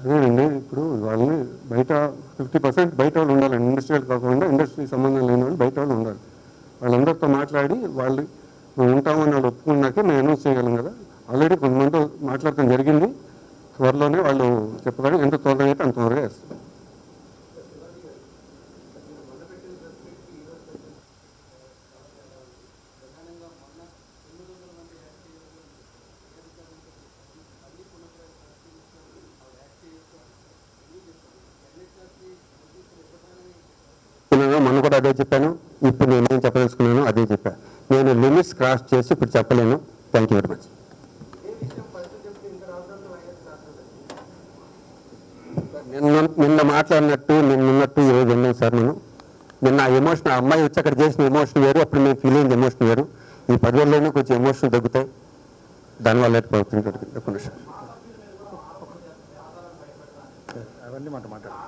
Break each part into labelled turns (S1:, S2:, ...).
S1: అదేనండి ఇప్పుడు వాళ్ళని బయట ఫిఫ్టీ పర్సెంట్ బయట వాళ్ళు ఉండాలండి ఇండస్ట్రియల్ కాకుండా ఇండస్ట్రీ సంబంధం లేని వాళ్ళు బయట వాళ్ళు ఉండాలి. వాళ్ళందరితో మాట్లాడి వాళ్ళు మేము ఉంటామని వాళ్ళు ఒప్పుకున్నాకే మేము అనౌన్స్ చేయగలం కదా. ఆల్రెడీ కొంతమంది మాట్లాడటం జరిగింది. త్వరలోనే వాళ్ళు చెప్పగానే ఎంత త్వరగా అయితే అంత త్వరగా వేస్తారు
S2: మొన్న కూడా అదే చెప్పాను. ఇప్పుడు నేను ఏం చెప్పదలుచుకున్నాను అదే చెప్పాను నేను లిమిట్స్ క్రాస్ చేసి ఇప్పుడు చెప్పలేను. థ్యాంక్ యూ వెరీ మచ్ నిన్న నిన్న మాట్లాడినట్టు నిన్న ఉన్నట్టు ఈరోజు విన్నాను సార్ నేను. నిన్న ఆ ఎమోషన్ ఆ అమ్మాయి వచ్చి అక్కడ చేసిన ఎమోషన్ వేరు అప్పుడు నేను ఫీల్ అయింది ఎమోషన్ వేరు. ఈ పదివేలలోనే కొంచెం ఎమోషన్ తగ్గుతాయి. దానివల్ల అయితే ప్రవర్తన నిమిషం.
S1: అవన్నీ మాట మాట్లాడు.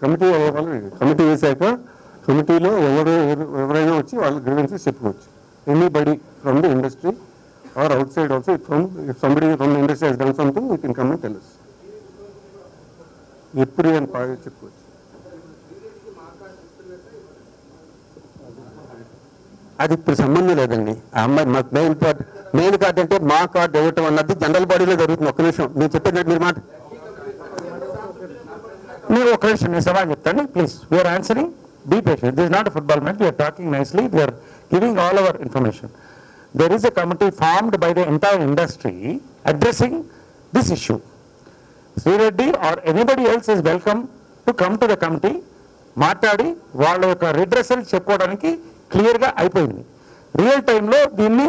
S1: కమిటీ వాళ్ళు కమిటీ వేశాక కమిటీలో ఎవరు ఎవరైనా వచ్చి వాళ్ళ గ్రీవెన్సెస్ చెప్పుకోవచ్చు. Anybody from the industry or outside also from somebody from the industry he's done something we can come and tell us. ఎప్పుడు అని బాగా చెప్పుకోవచ్చు.
S2: అది ఇప్పుడు సంబంధం లేదండి. ఆ అమ్మాయి మాకు మెయిన్ కార్డ్ మెయిన్ కార్డ్ అంటే మా కార్డు ఇవ్వటం అన్నది జనరల్ బాడీలో జరుగుతుంది. ఒక్క నిమిషం. మీరు చెప్పేది మీరు మాట.
S3: మీరు ఒక నిమిషం నేను సవాల్ చెప్తాను. Please we are answering be patient this not football match we are talking nicely we are giving all our information there is a committee formed by the entire industry addressing this issue Sri Reddy or anybody else is welcome to come to the committee మాట్లాడి వాళ్ళ యొక్క redressal చెప్పుకోవడానికి క్లియర్గా అయిపోయింది. Real టైంలో దీన్ని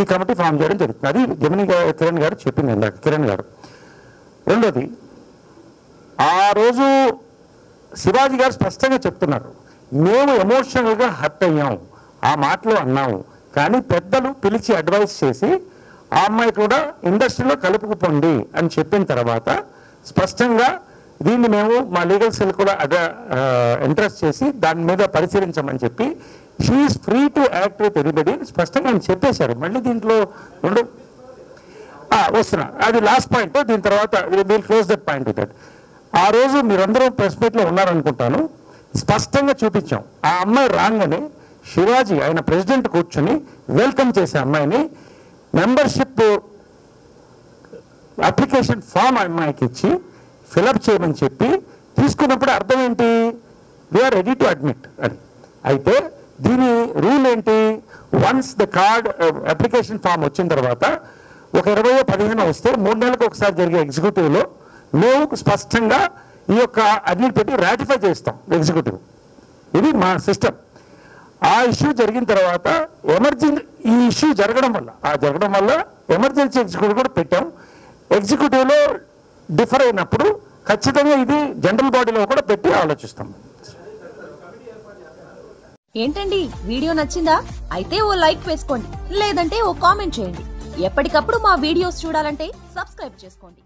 S3: ఈ committee form చేయడం జరుగుతుంది. అది జమిని కిరణ్ గారు చెప్పింది ఇందాక కిరణ్ గారు. రెండోది ఆ రోజు శివాజీ గారు స్పష్టంగా చెప్తున్నారు. మేము ఎమోషనల్గా హర్ట్ అయ్యాం. ఆ మాటలు అన్నాము కానీ పెద్దలు పిలిచి అడ్వైస్ చేసి ఆ అమ్మాయి కూడా ఇండస్ట్రీలో కలుపుకుపోండి అని చెప్పిన తర్వాత స్పష్టంగా దీన్ని మేము మా లీగల్ సెల్ కూడా ఇంట్రెస్ట్ చేసి దాని మీద పరిశీలించమని చెప్పి she is free to act with anybody స్పష్టంగా ఆయన చెప్పేశారు. మళ్ళీ దీంట్లో రెండు వస్తున్నా. అది లాస్ట్ పాయింట్ దీని తర్వాత will close that point that ఆ రోజు మీరందరూ ప్రెస్ మీట్లో ఉన్నారనుకుంటాను. స్పష్టంగా చూపించాం. ఆ అమ్మాయి రాగానే శివాజీ ఆయన ప్రెసిడెంట్ కూర్చొని వెల్కమ్ చేసే అమ్మాయిని మెంబర్షిప్ అప్లికేషన్ ఫామ్ అమ్మాయికి ఇచ్చి ఫిలప్ చేయమని చెప్పి తీసుకున్నప్పుడు అర్థం ఏంటి? వీఆర్ రెడీ టు అడ్మిట్ అని అయితే దీని రూల్ ఏంటి? Once the card application form వచ్చిన తర్వాత ఒక ఇరవై పదిహేను వస్తే మూడు నెలలకు ఒకసారి జరిగే ఎగ్జిక్యూటివ్లో మేము స్పష్టంగా ఈ యొక్క అడ్మిట్ పెట్టి రాటిఫై చేస్తాం ఎగ్జిక్యూటివ్ ఇది మా సిస్టమ్ ఆ ఇష్యూ జరిగిన తర్వాత ఎమర్జెన్సీ ఈ ఇష్యూ జరగడం వల్ల ఆ జరగడం వల్ల ఎమర్జెన్సీ ఎగ్జిక్యూటివ్ కూడా పెట్టాం. ఎగ్జిక్యూటివ్లో డిఫర్ అయినప్పుడు ఖచ్చితంగా ఇది జనరల్ బాడీలో కూడా పెట్టి ఆలోచిస్తాం.
S4: ఏంటండి? వీడియో నచ్చిందా? అయితే ఓ లైక్ వేసుకోండి. లేదంటే ఓ కామెంట్ చేయండి. ఎప్పటికప్పుడు మా వీడియోస్ చూడాలంటే సబ్స్క్రైబ్ చేసుకోండి.